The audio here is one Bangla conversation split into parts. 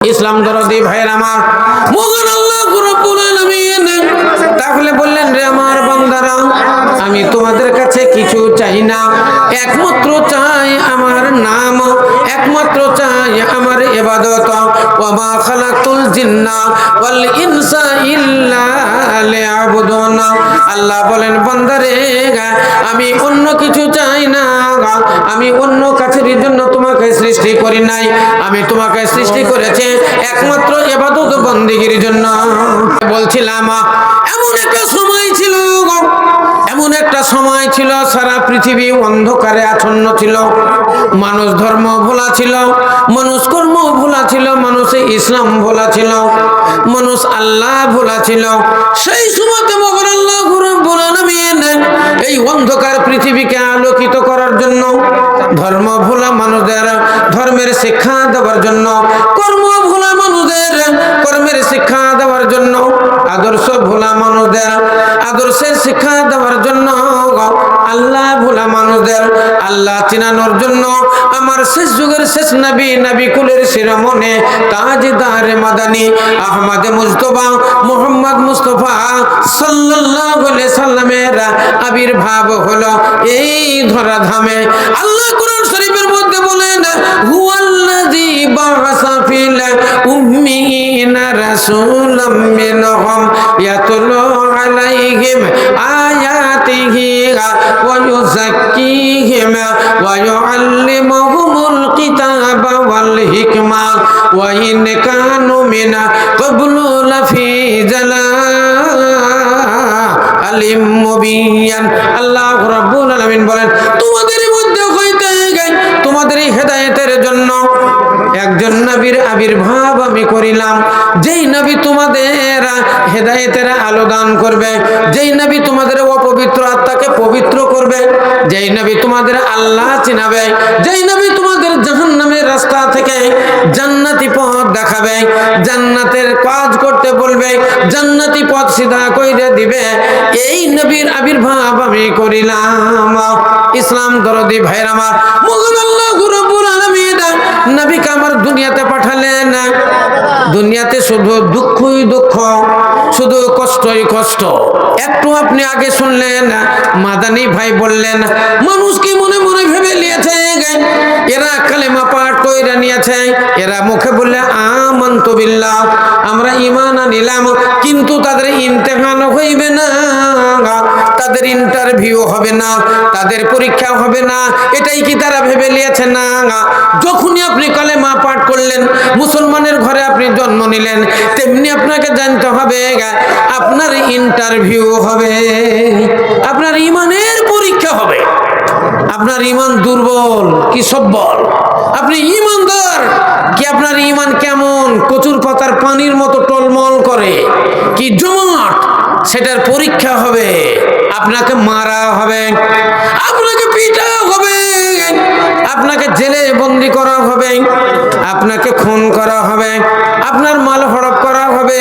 ইসলাম দরদি ভাইয়ের আমার। আমি তোমাদের কাছে কিছু চাই না। একমাত্র চাই আমার নাম, একমাত্র চাই আমার ইবাদত। ওয়া মা খালাকুল জিন্না ওয়াল ইনসা ইল্লা লিয়াবুদুন। আল্লাহ বলেন, বান্দারে আমি অন্য কিছু চাই না আমি অন্য কাছের জন্য তোমাকে সৃষ্টি করি নাই। আমি তোমাকে সৃষ্টি করেছে একমাত্র এবাদত বন্দিগির জন্য। বলছিলাম, এমন একটা সময় ছিল এমন একটা সময় ছিল, সারা পৃথিবী অন্ধকারে আচ্ছন্ন ছিল। মানুষ ধর্ম ভোলা ছিল, মানুষ কর্ম ভোলা ছিল, মানুষে ইসলাম ভোলা ছিল, মানুষ আল্লাহ ভোলা ছিল। সেই সময়তে মগর আল্লাহ এই অন্ধকার পৃথিবীকে আলোকিত করার জন্য, ধর্ম ভোলা মানুষদের, ধর্মের শিক্ষা দেওয়ার জন্য, কর্ম ভোলা মানুষদের কর্মের শিক্ষা দেওয়ার জন্য আদর্শ ভোলা মানুষদের আদর্শের শিক্ষা দেওয়ার জন্য আল্লাহ ভোলা মানুষদের, আল্লাহ চিনানোর জন্য আমার শেষ যুগের শেষ নবী নবী কুলের শিরোমণি তাজদার মাদানী আহমদ মুস্তফা মোহাম্মদ মুস্তফা সাল্লামের আবির্ভাব হলো এই ধরাধামে। আল্লাহ কোরআন শরীফের মধ্যে বলেন, হুয়াল্লাযী বাআসা ফিল উম্মিয়িনা রাসূলাম মিনহুম ইয়াতলু আলাইহিম আয়াতিহি ওয়া ইউযাক্কিহিম ওয়া ইউআল্লিমুহুমুল কিতাবা ওয়াল হিকমা ওয়া ইন কানু মিন ক্বাবলু লাফি জালালিম মুবিয়ান আল্লাহ রাব্বুল আলামিন বলেন, তোমাদের মধ্যে হইতে তোমাদের হেদায়েতের জন্য একজন নবীর আবির্ভাব আমি করিলাম। যেই নবী তোমাদের হেদায়েতের আলো দান করবে, যেই নবী তোমাদের অপবিত্র আত্মাকে পবিত্র করবে, যেই নবী তোমাদের আল্লাহ চিনাবে, যেই নবী তোমাদের জাহান্নামের রাস্তা থেকে জান্নাতি পথ দেখাবে, জান্নাতের কাজ করতে বলবে, জান্নাতি পথ সিধা কইরে দিবে। এই নবীর আবির্ভাব আমি করিলাম। ইসলাম দরদি ভাইয়ের আমার মোহাম্মদ আল্লাহ রব্বুল নবীকে আমার দুনিয়াতে দুনিয়াতে শুধু দুঃখই দুঃখ, শুধু কষ্টই কষ্ট। একটু আপনি আগে শুনলেন, মাদানী ভাই বললেন, মানুষ কি মনে যখনই আপনি কালেমা পাঠ করলেন, মুসলমানের ঘরে আপনি জন্ম নিলেন, তেমনি আপনাকে জানতে হবে, আপনার ইন্টারভিউ হবে, আপনার ইমানের পরীক্ষা হবে। আপনার ইমান দুর্বল কি সব্বল আপনি ইমানদার কি আপনার ইমান কেমন? কচুর পাতার পানির মতো টলমল করে। কি জমাট? সেটার পরীক্ষা হবে। আপনাকে মারা হবে। আপনাকে পিটা আপনাকে জেলে বন্দি করা হবে, আপনাকে খুন করা হবে, আপনার মাল হড়প করা হবে,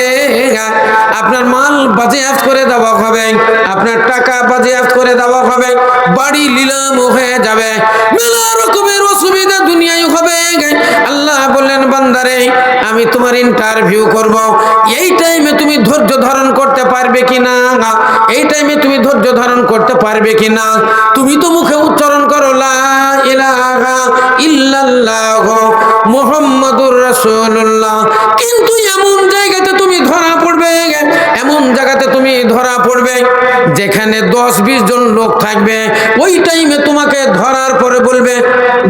আপনার মাল বাজেয়াপ্ত করে দেওয়া হবে, আপনার টাকা বাজেয়াপ্ত করে দেওয়া হবে, বাড়ি লিলাম হয়ে যাবে মেলা রকমের অসুবিধা দুনিয়ায় হবে। আল্লাহ বললেন, বান্দারে, আমি তোমার ইন্টারভিউ করব। এই টাইমে তুমি ধৈর্য ধারণ করতে পারবে কি না? এই টাইমে তুমি ধৈর্য ধারণ করতে পারবে কি না? তুমি তো মুখে উচ্চারণ করো, লা ইলাহা ইল্লাল্লাহ কিন্তু এমন জায়গাতে তুমি ধরা পড়বে, এমন জায়গাতে তুমি ধরা পড়বে যেখানে দশ বিশ জন লোক থাকবে, ওই টাইমে তোমাকে ধরার পরে বলবে,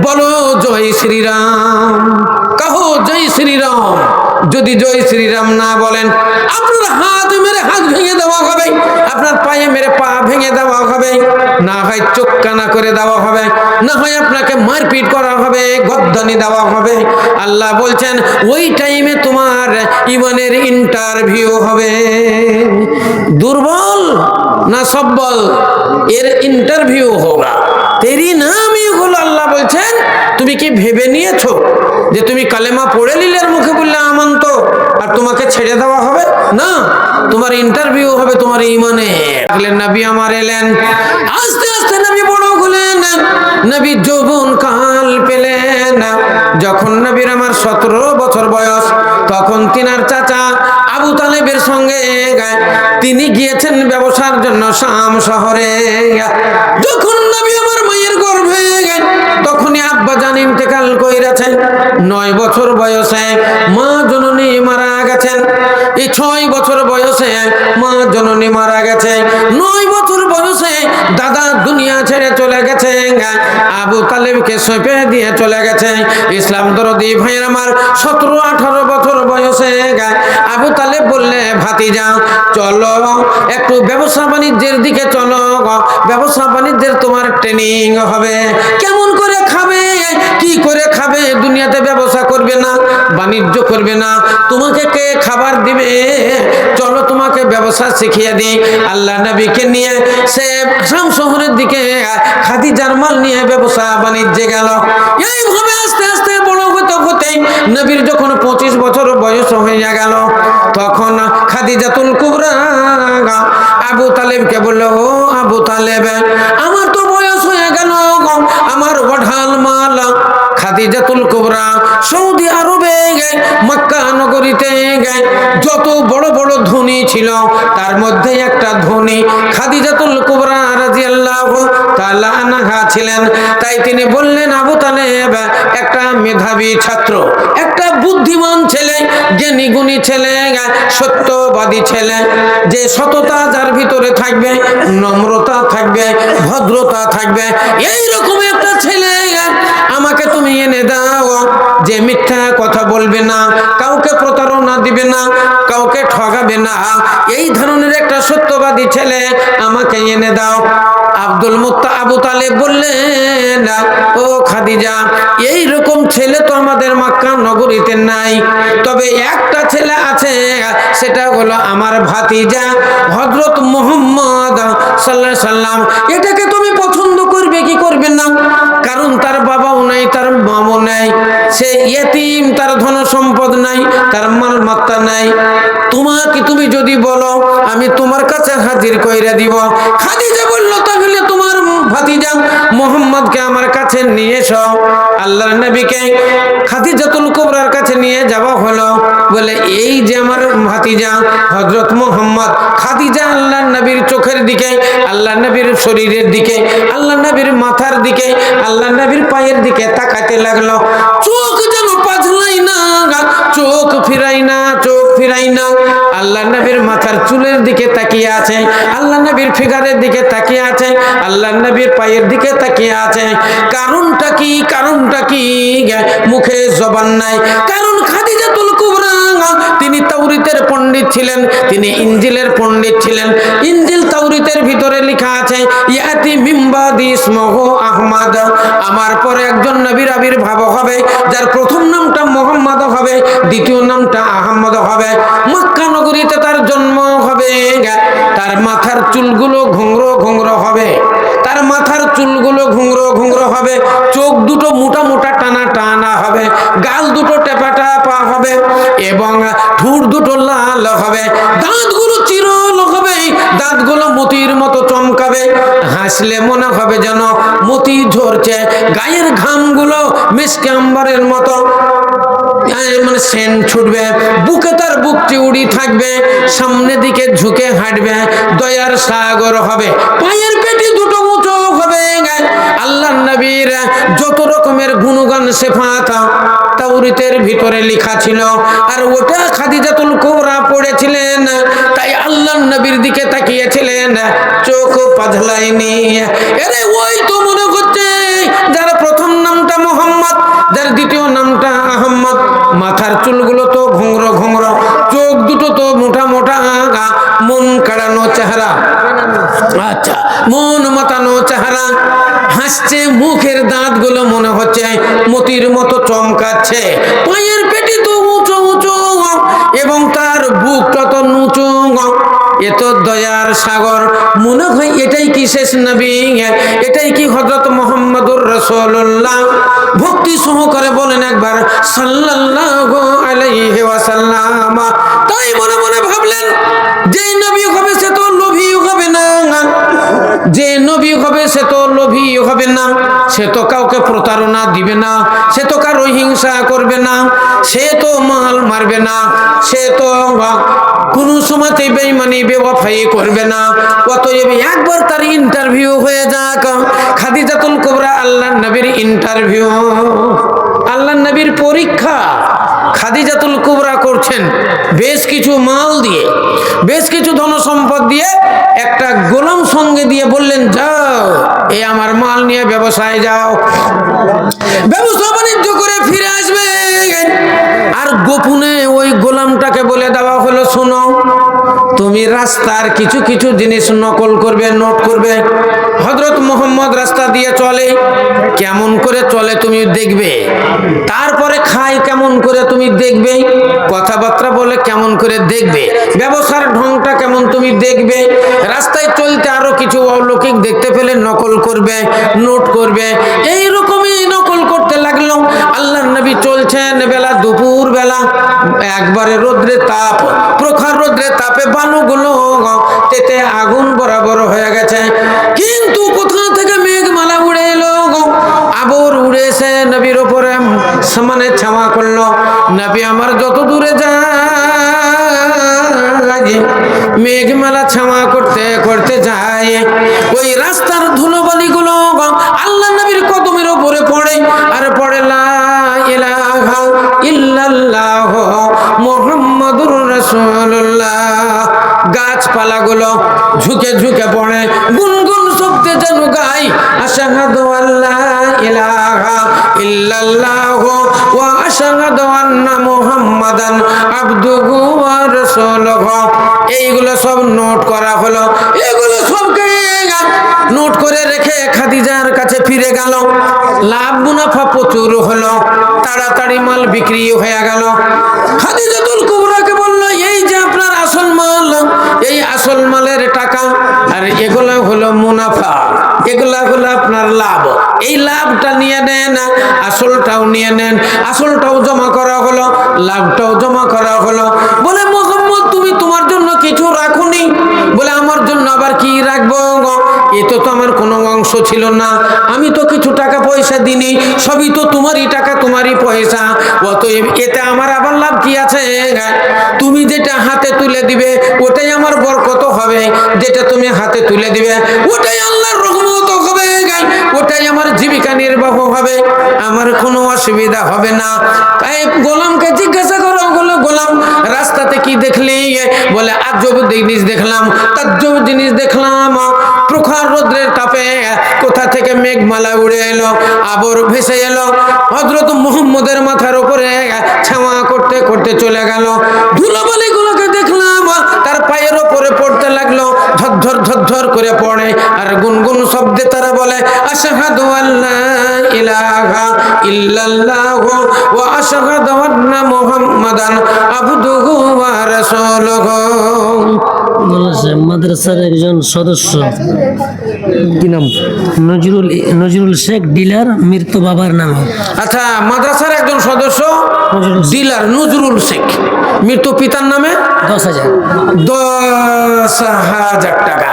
বলো জয় শ্রীরাম, কাহো জয় শ্রীরাম। যদি জয় শ্রীরাম না বলেন, আপনার হাত মেরে হাত ভেঙে দেওয়া হবে, আপনার পায়ে মেরে পা ভেঙে দেওয়া হবে, না হয় চোখ কানা করে দেওয়া হবে, না হয় আপনাকে মারপিট করা হবে, গদ্দানি দেওয়া হবে। আল্লাহ বলছেন, ওই টাইমে তোমার ইমানের ইন্টারভিউ হবে। দুর্বল না সব্বল? এর ইন্টারভিউ হোগা। তেরি নামই হলো আল্লাহ বলছেন, তুমি কি ভেবে নিয়েছো? যে তুমি কালেমা পড়ে নিলে মুখে বললে আমন্ত, আর তোমাকে ছেড়ে দেওয়া হবে? না, তোমার ইন্টারভিউ হবে তোমার ইমানে। নবী আমার এলেন। আস্তে আস্তে নবী বড় হলেন। নবী যৌবন কাল পেলেন। যখন নবীর আমার সতেরো বছর বয়স, তখন তিনার চাচা আবু তালেবের সঙ্গে তিনি গিয়েছেন ব্যবসার জন্য শাম শহরে। যখন নবী আমার তখনই আব্বা জান ইন্তেকাল কইরাছেন নয় বছর বয়সে মা জননী মারা গেছেন এই ছয় বছর বয়সে মা জননী মারা গেছে। নয় বছর বয়সে দাদা দুনিয়া আবু তালেবকে সঁপে দিয়ে চলে গেছে। ইসলাম দরদি ভাইয়ের আমার সতেরো, আঠারো বছর বয়সে আবু তালেব বললে ভাতি যাও চলো, একটু ব্যবসা বাণিজ্যের দিকে চলো ব্যবসা বাণিজ্যের তোমার ট্রেনিং হবে। কেমন করে খাবে কি করে খাবে? দুনিয়াতে ব্যবসা করবে না, বাণিজ্য করবে না। তোমাকে কে খাবার দিবে? চলো তোমাকে ব্যবসা শিখিয়ে দিই। আল্লাহ নবীকে নিয়ে সে শহরের দিকে খাদি জার্মাল নিয়ে ব্যবসা বাণিজ্যে গেল। যত বড় বড় ধনী ছিল, তার মধ্যে একটা ধনী খাদিজাতুল কুবরা রাদিয়াল্লাহু তাআলা আনহা ছিলেন। তাই তিনি বললেন, আবু তালেব, একটা মেধাবী ছাত্র, একটা বুদ্ধিমান ছেলে জ্ঞানী গুণী ছেলে, সত্যবাদী ছেলে, যে সততা যার ভিতরে থাকবে, নম্রতা থাকবে, ভদ্রতা থাকবে এই রকম একটা ছেলে, আমাকে তুমি এনে দাও। যে মিথ্যা কথা বলবে না, কাউকে প্রতারণা দিবে না, কাউকে ঠগাবে না, এই ধরনের একটা সত্যবাদী ছেলে আমাকে এনে দাও। আব্দুল মুত্তা আবু তালে বললেন, ও খাদিজা, এই রকম ছেলে তো আমাদের মাক্কা নগরীতে নাই। তবে একটা ছেলে আছে, সেটা হলো আমার ভাতিজা হজরত মোহাম্মদ সাল্লাহ সাল্লাম এটাকে তুমি পছন্দ করবে কি করবে না। কারণ তার বাবাও নাই, তার মামও নাই। সে ইয়েতিম তার ধন সম্পদ নাই, তার মাল মাত্রা নাই। তোমাকে তুমি যদি বলো, আমি তোমার কাছে হাজির কইরা দিব। খাদিজা বলল তোমার ভাতিজা, মোহাম্মদকে আমার কাছে নিয়ে এসো। আল্লাহর নবীকে খাদিজাতুল কুবরার কাছে নিয়ে যাওয়া হলো। বলে, এই যে আমার ভাতিজা হজরত মোহাম্মদ, খাদিজা আল্লাহ নবীর চোখের দিকে আল্লাহ নবীর শরীরের দিকে আল্লাহ নবীর মাথার দিকে আল্লাহ নবীর পায়ের দিকে তাকাতে লাগল। চোখ যেন চোখ ফিরাই না, চোখ ফিরাই না। আল্লাহ নবীর মাথার চুলের দিকে তাকিয়ে আছে, আল্লাহ নবীর ফিগারের দিকে তাকিয়ে আছে, আল্লাহ নবীর পায়ের দিকে তাকিয়ে আছে। কারণটা কি কারণটা কি? মুখে জবান নাই। কারণ খাদিজাতুল কুবরা তিনি তাওরিতের পণ্ডিত ছিলেন, তিনি ইঞ্জিলের পণ্ডিত ছিলেন। ইঞ্জিল তাওরিতের ভিতরে লেখা আছে, ইয়াতি মিম্বাদি ইসমহু আহমদ। আমার পরে একজন নবীর আবির্ভাব হবে, যার প্রথম নামটা মোহাম্মদ হবে, দ্বিতীয় নামটা আহমদ হবে। মক্কা নগরীতে তার জন্ম হবে, তার মাথার চুলগুলো ঘুংরো ঘুংরো হবে, তার মাথার চুলগুলো ঘুংরো ঘুংরো হবে, চোখ দুটো মোটা মোটা টানা টানা হবে, গাল দুটো টেপা টাপা হবে, এবং ঠুট দুটো লাল হবে, দাঁতগুলো চিরল হবে, দাঁতগুলো মতির মতো চমকাবে। হাসলে মনে হবে যেন মতি ঝরছে, গায়ের ঘামগুলো মিসকে আম্বারের মতো। মানে সেন ছুটবে, বুকে তার বুকটি উড়ি থাকবে, সামনে দিকে ঝুঁকে হাঁটবে, দয়ার সাগর হবে, পায়ের পেটি দুটো আল্লাহ নবীর যত রকমের গুণগান সেফাত তাওরিতের ভিতরে লেখা ছিল। আর ওটা খাদিজাতুল কোবরা পড়েছিলেন, তাই আল্লাহ নবীর দিকে তাকিয়েছিলেন, চোখ পাঝলাইনি আরে ওই তো মনে হচ্ছে যার প্রথম নামটা মোহাম্মদ, যার দ্বিতীয় নামটা আহম্মদ। মাথার চুলগুলো তো ঘুংরো মন কাড়ানো চেহারা। আচ্ছা মন মাতানো চেহারা। হাসছে, মুখের দাঁতগুলো মনে হচ্ছে মতির মতো চমকাচ্ছে। পায়ের পেটি তো উঁচু উঁচু, এবং তার বুকটা তো নুচু। এত দয়ার সাগর। মনে হয় এটাই কি শেষ নবী? এটাই কি হজরত মোহাম্মদুর রসুল্লাহ ভক্তি সহকারে বলেন একবার, সাল্লাল্লাহু আলাইহি ওয়াসাল্লাম। তাই মনে মনে ভাবলেন যেই নবী হবে সে তো লোভী হবে না। যে নবী হবে সে তো লোভী হবে না। সে তো কাউকে প্রতারণা দিবে না। সে তো কারও হিংসা করবে না। সে তো মাল মারবে না। সে তো কোনো সময়তে বেইমানি বেওয়াফাই করবে না। অতএব একবার তার ইন্টারভিউ হয়ে যাক। খাদিজাতুল কোবরা আল্লাহ নবীর ইন্টারভিউ আল্লাহ নবীর পরীক্ষা। খাদিজাতুল কুবরা করছেন। বেশ কিছু মাল দিয়ে, বেশ কিছু ধন সম্পদ দিয়ে একটা গোলাম সঙ্গে দিয়ে বললেন, যাও, এ আমার মাল নিয়ে ব্যবসায় যাও। ব্যবসা বাণিজ্য করে ফিরে আসবে আর গোপনে ওই গোলামটাকে বলে তুমি রাস্তার কিছু কিছু জিনিস নকল করবে, নোট করবে। হজরত মোহাম্মদ রাস্তা দিয়ে চলে, কেমন করে চলে তুমি দেখবে? তারপরে খায় কেমন করে তুমি দেখবে? কথাবার্তা বলে কেমন করে দেখবে? ব্যবসার ঢংটা কেমন তুমি দেখবে? রাস্তায় চলতে আরও কিছু অলৌকিক দেখতে পেলে নকল করবে, নোট করবে। এই নবী চলছেন বেলা দুপুর বেলা। একবারে রোদ্রে তাপ, প্রখর রোদ্রে তাপে বালুগুলো তেতে আগুন বরাবর হয়ে গেছে। কিন্তু কোথা থেকে মেঘমালা উড়ে এলো আবর উড়ে এসে নবীর ওপরে সমানে ছামা করল। নবী আমার যত দূরে যায়, মেঘমালা ছামা করতে করতে যায়। ওই রাস্তার ধুলোবালিগুলো আল্লাহ মুহাম্মাদুর রাসূলুল্লাহ। গাছপালাগুলো ঝুঁকে ঝুঁকে পড়ে, গুনগুন শব্দে যেন গাই। আশাহাদু আল্লাহ ইলাহা ইল্লাল্লাহ ওয়া আশহাদু আন্না মুহাম্মাদান আবদুহু ওয়া এইগুলো সব নোট করা হলো। এগুলো সবকে নোট করে রেখে খাদিজার কাছে ফিরে গেল। লাভ মুনাফা প্রচুর হলো। তাড়াতাড়ি মাল বিক্রি হয়ে গেল। খাদিজাতুল কুবরাকে বলল, এই যে আপনার আসল মাল, এই আসল মালের টাকা, আর এগুলো হলো মুনাফা, এগুলা হলো আপনার লাভ। এই লাভটা নিয়ে নেন, আসলটাও নিয়ে নেন, আসলটাও জমা করা হলো, লাভটাও জমা করা হলো। বলে, মোহাম্মদ, তুমি তোমার জন্য কিছু রাখুনি? বলে, আমার জন্য আবার কি রাখব এতে তো আমার কোনো অংশ ছিল না। আমি তো কিছু টাকা পয়সা দিনি সবই তো তোমারই টাকা, তোমারই পয়সা। অতএব এতে আমার আবার লাভ কি আছে? তুমি যেটা হাতে তুলে দিবে, ওটাই আমার বরকত হবে। যেটা তুমি হাতে তুলে দিবে, ওটাই আল্লাহর রহমত। হবে ওটাই আমার জীবিকা নির্বাহ হবে, আমার কোনো অসুবিধা হবে না। তাই গোলামকে জিজ্ঞাসা করো, বলো, গোলাম, রাস্তাতে কি দেখলি? বলে আজব জিনিস দেখলাম তাজ্জব জিনিস দেখলাম, প্রখর রোদ্রের তাপে কোথা থেকে মেঘমালা উড়ে এলো, আবর ভেসে এলো হজরত মুহাম্মদের মাথার উপরে ছাওয়া করতে করতে চলে গেল। ধুলোবালিগুলোকে দেখলাম, তার পায়ের লাগল ধর ধর করে পড়ে আর গুনগুন শব্দে তারা বলে আশাহাদু আল্লাহ ইলাহা ইল্লাল্লাহ ওয়া আশহাদু আন্না মুহাম্মাদান আবদুহু ওয়া রাসূলুহু। মাদ্রাসার একজন সদস্য কি নাম? নজরুল নজরুল শেখ ডিলার মৃত বাবার নাম। আচ্ছা মাদ্রাসার একজন সদস্য ডিলার নজরুল শেখ। মৃত পিতার নামে? দশ হাজার। দশ হাজার টাকা।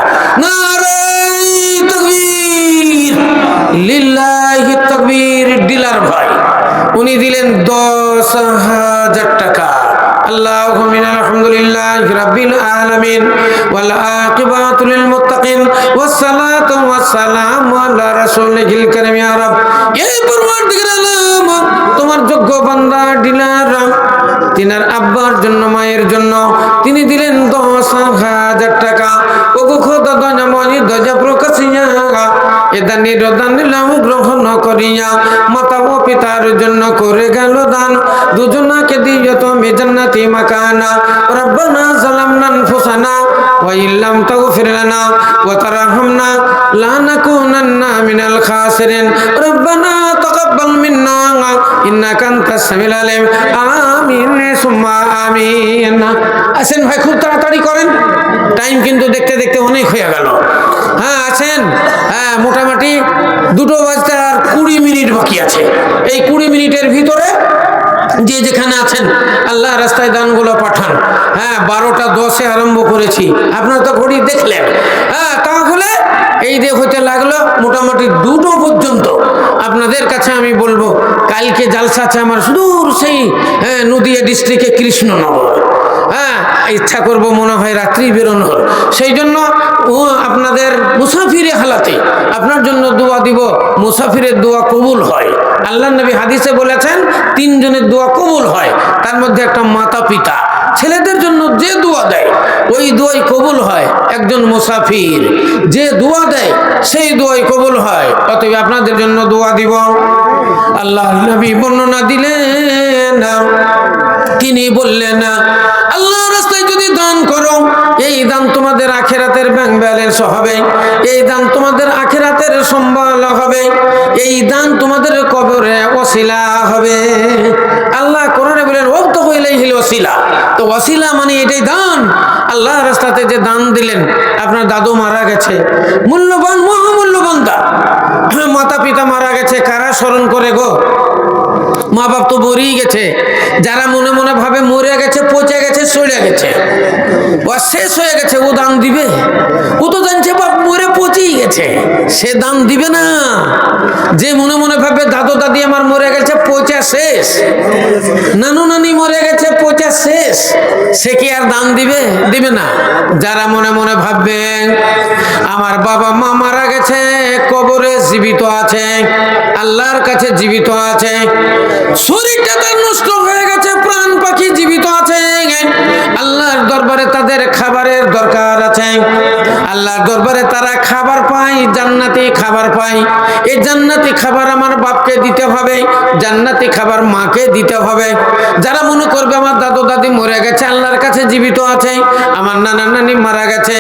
তকবীর। লিল্লাহি তকবীর ডিলার ভাই। উনি দিলেন দশ হাজার টাকা। আল্লাহ আলহামদুলিল্লাহ রাব্বিল আলামিন। والعاقبة للمتقين والصلاة والسلام على رسوله الكريم يا رب এই পরওয়ারদিগার আলম তোমার যোগ্য বান্দা ডিলার তিনার আব্বার জন্য মায়ের জন্য তিনি দিলেন দশ হাজার টাকা ও খোদা দজা মনি দজা প্রকাশিয়া এদা নিরদান নিলাম গ্রহণ করিয়া মাতা ও পিতার জন্য করে গেল দান দুজনাকে দিও তুমি জান্নাতি মাকানা রব্বানা জালামনা আনফুসানা ওয়া ইল্লাম তাগফির লানা ওয়া তারহামনা লানাকুনান্না মিনাল খাসিরিন। রব্বানা তাকাব্বাল মিন্না ইন্নাকা আনতাস সামিউল আলিম। আমিন, সুম্মা আমিন। আসেন ভাই, খুব তাড়াতাড়ি করেন। টাইম কিন্তু দেখতে দেখতে অনেক হয়ে গেল। হ্যাঁ আছেন হ্যাঁ মোটামুটি দুটো বাজতে আর কুড়ি মিনিট বাকি আছে। এই কুড়ি মিনিটের ভিতরে যে যেখানে আছেন, আল্লাহ রাস্তায় দানগুলো পাঠান। হ্যাঁ বারোটা দশে আরম্ভ করেছি। আপনারা তো ঘড়ি দেখলেন। হ্যাঁ তাহলে এই যে হতে লাগল মোটামুটি দুটো পর্যন্ত। আপনাদের কাছে আমি বলব, কালকে জালসা আছে আমার সুদূর সেই হ্যাঁ নদীয়া ডিস্ট্রিক্টে কৃষ্ণনগর। হ্যাঁ ইচ্ছা করব মনে হয় রাত্রি বেরোনোর। সেই জন্য আপনাদের মুসাফিরে হালাতে, আপনার জন্য দোয়া দিব, মুসাফিরের দোয়া কবুল হয়। আল্লাহ নবী হাদিসে বলেছেন, তিনজনের দোয়া কবুল হয়, তার মধ্যে একটা মাতা পিতা। ছেলেদের জন্য যে দোয়া দেয়, ওই দোয়াই কবুল হয়, একজন মুসাফির। যে দোয়া দেয়, সেই দোয়াই কবুল হয়। অতএব আপনাদের জন্য দোয়া দিব। আল্লাহ নবী বর্ণনা দিলেন, তিনি বললেন, আল্লাহ রাস্তায় যদি দান করো। এই দান তোমাদের আখেরাতের ব্যাংক ব্যালেন্স হবে। এই দান তোমাদের আখেরাতের সম্বল হবে। এই দান তোমাদের কবরে অশিলা হবে। আল্লাহ কোরআনে বলেন ও তো হইলেই হিল অশিলা তো অশিলা মানে এটাই দান। আল্লাহ রাস্তাতে যে দান দিলেন, আপনার দাদু মারা গেছে। মূল্যবান, মহামূল্যবান দান। মাতা পিতা মারা গেছে, কারা স্মরণ করে গো? মা বাপ তো মরেই গেছে। যারা মনে মনে ভাবে মরে গেছে, পচে গেছে সরে গেছে। ও শেষ হয়ে গেছে, ও দান দিবে। ও তো জানছে, বাপ, মরে পচেই গেছে। সে দান দিবে না। যে মনে মনে ভাবে, দাদু, দাদি আমার মরে গেছে, পচা শেষ। নানু, নানি মরে গেছে, পচা শেষ। সে কি আর দান দিবে? দিবে না। যারা মনে মনে ভাববে, আমার বাবা মা মারা গেছে, কবরে জীবিত আছে, আল্লাহর কাছে জীবিত আছে, শরীরটা তার নষ্ট দরকার আছে। আল্লাহর দরবারে তারা খাবার পায়। জান্নাতি খাবার পাই। এই জান্নাতি খাবার আমার বাপকে দিতে হবে, জান্নাতি খাবার মাকে দিতে হবে। যারা মনে করবে আমার দাদু দাদি মরে গেছে, আল্লাহর কাছে জীবিত আছে, আমার নানা নানি মারা গেছে,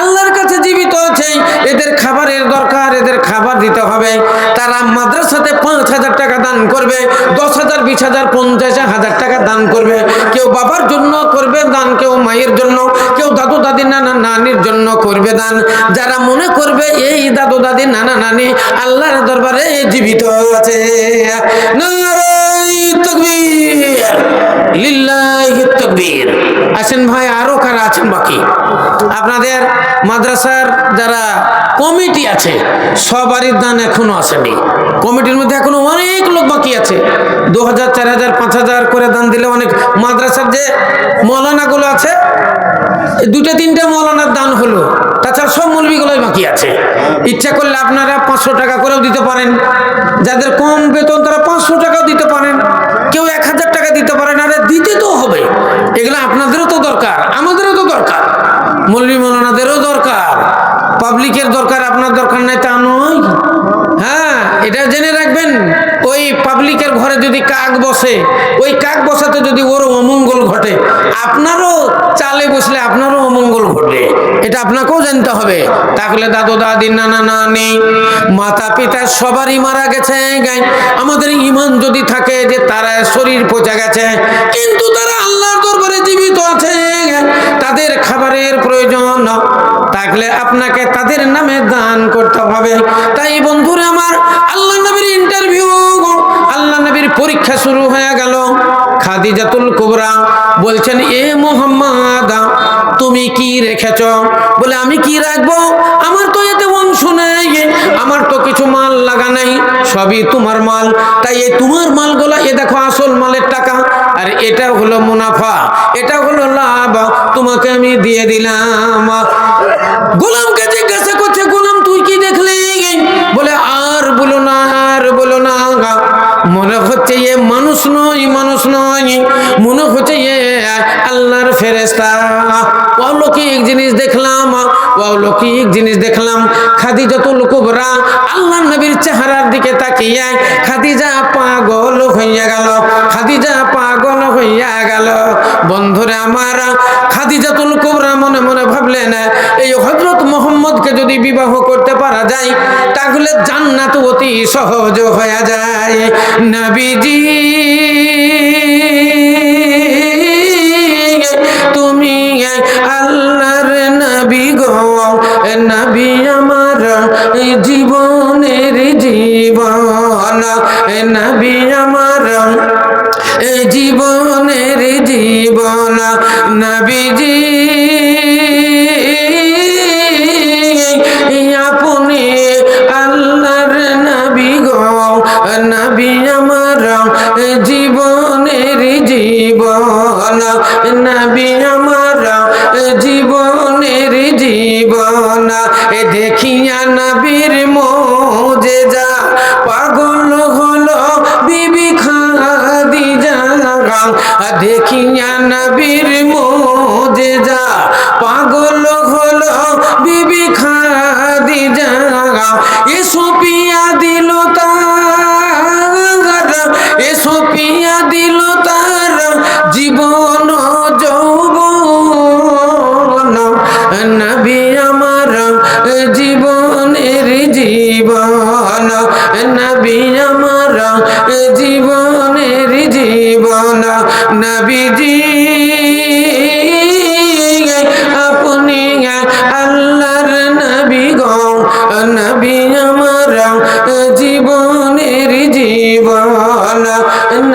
আল্লাহর কাছে জীবিত আছে, এদের খাবারের দরকার, এদের খাবার দিতে হবে। তারা মাদ্রাসাতে পাঁচ হাজার টাকা দান করবে, দশ হাজার, বিশ হাজার, পঞ্চাশ, হাজার টাকা দান করবে। কেউ বাবার জন্য করবে দান, কেউ মায়ের জন্য, কেউ দাদু দাদি নানা নানির জন্য করবে দান। যারা মনে করবে এই দাদু দাদি নানা নানি আল্লাহর দরবারে জীবিত আছে। নারাই তাকবীর। লিল্লাহি আসেন ভাই, আরও কারা আছেন বাকি? আপনাদের মাদ্রাসার যারা কমিটি আছে, সবারই দান এখনও আসেনি। কমিটির মধ্যে এখনও অনেক লোক বাকি আছে। দু হাজার চার হাজার পাঁচ হাজার করে দান দিলে অনেক মাদ্রাসার যে মৌলানাগুলো আছে দুটো তিনটে মৌলানার দান হলো। তাছাড়া সব মৌলবিগুলোই বাকি আছে। ইচ্ছা করলে আপনারা পাঁচশো টাকা করেও দিতে পারেন। যাদের কম বেতন, তারা পাঁচশো টাকাও দিতে পারেন। কেউ এক হাজার টাকা দিতে পারেন আরে দিতে তো হবে। এগুলো আপনাদেরও তো দরকার, আমাদেরও তো দরকার। মৌলী মৌলানাদেরও দরকার পাবলিকের দরকার। যদি কাক বসে, ওই কাক বসাতে যদি ওর অমঙ্গল ঘটে, আপনারও চালে বসলে আপনারও অমঙ্গল ঘটবে এটা আপনাকেও জানতে হবে। তাহলে দাদু, দাদি, নানা, নানি মাতা পিতা সবারই মারা গেছে। আমাদের ইমান যদি থাকে যে তারা শরীর পচে গেছে, কিন্তু তারা আল্লাহর দরবারে জীবিত আছে তাদের খাবারের প্রয়োজন থাকলে আপনাকে তাদের নামে দান করতে হবে। তাই বন্ধুরা আমার, আল্লাহ নবীর পরীক্ষা শুরু হয়ে গেল। খাদিজাতুল কুবরা বলছেন, এ মোহাম্মদ, তুমি কি রেখেছ? বলে, আমি কি রাখব? আমার তো এতে অংশ নেই। আমার তো কিছু মাল লাগা নেই। সবই তোমার মাল। তাই এই তোমার মালগুলো, এ দেখো আসল মালের টাকা। আর এটা হলো মুনাফা। এটা হলো লাভ। তোমাকে আমি দিয়ে দিলাম। গোলামকে জিজ্ঞাসা করছে, গোলাম, তুই কি দেখলি? বলে, আর বলো না, আর বলো না মনে হচ্ছে এ মানুষ নয় মানুষ নয়। মনে হচ্ছে এ আল্লাহর ফেরেস্তা অলৌকিক জিনিস দেখলাম অলৌকিক জিনিস দেখলাম। খাদিজাতুল কুবরা আল্লাহ নবীর চেহারার দিকে তাকিয়ে খাদিজা পাগল হইয়া গেল, খাদিজা পাগল হইয়া গেল। বন্ধুরে আমার খাদিজাতুল কুবরা মনে মনে ভাবলেন, এই হজরত মোহাম্মদকে যদি বিবাহ করতে পারা যায়, তাহলে জান্নাত অতি সহজ হয়ে যায়। নবীজি নবী আমার জীবনের জীবন। নবী আমার জীবন জীবনের জীবন। নবীজি পিয়া দিল তার এসো পিয়া দিল তার জীবন যৌবন। নবী আমার জীবনের জীবন, নবী আমার জীবনের জীবন। নবীজি إن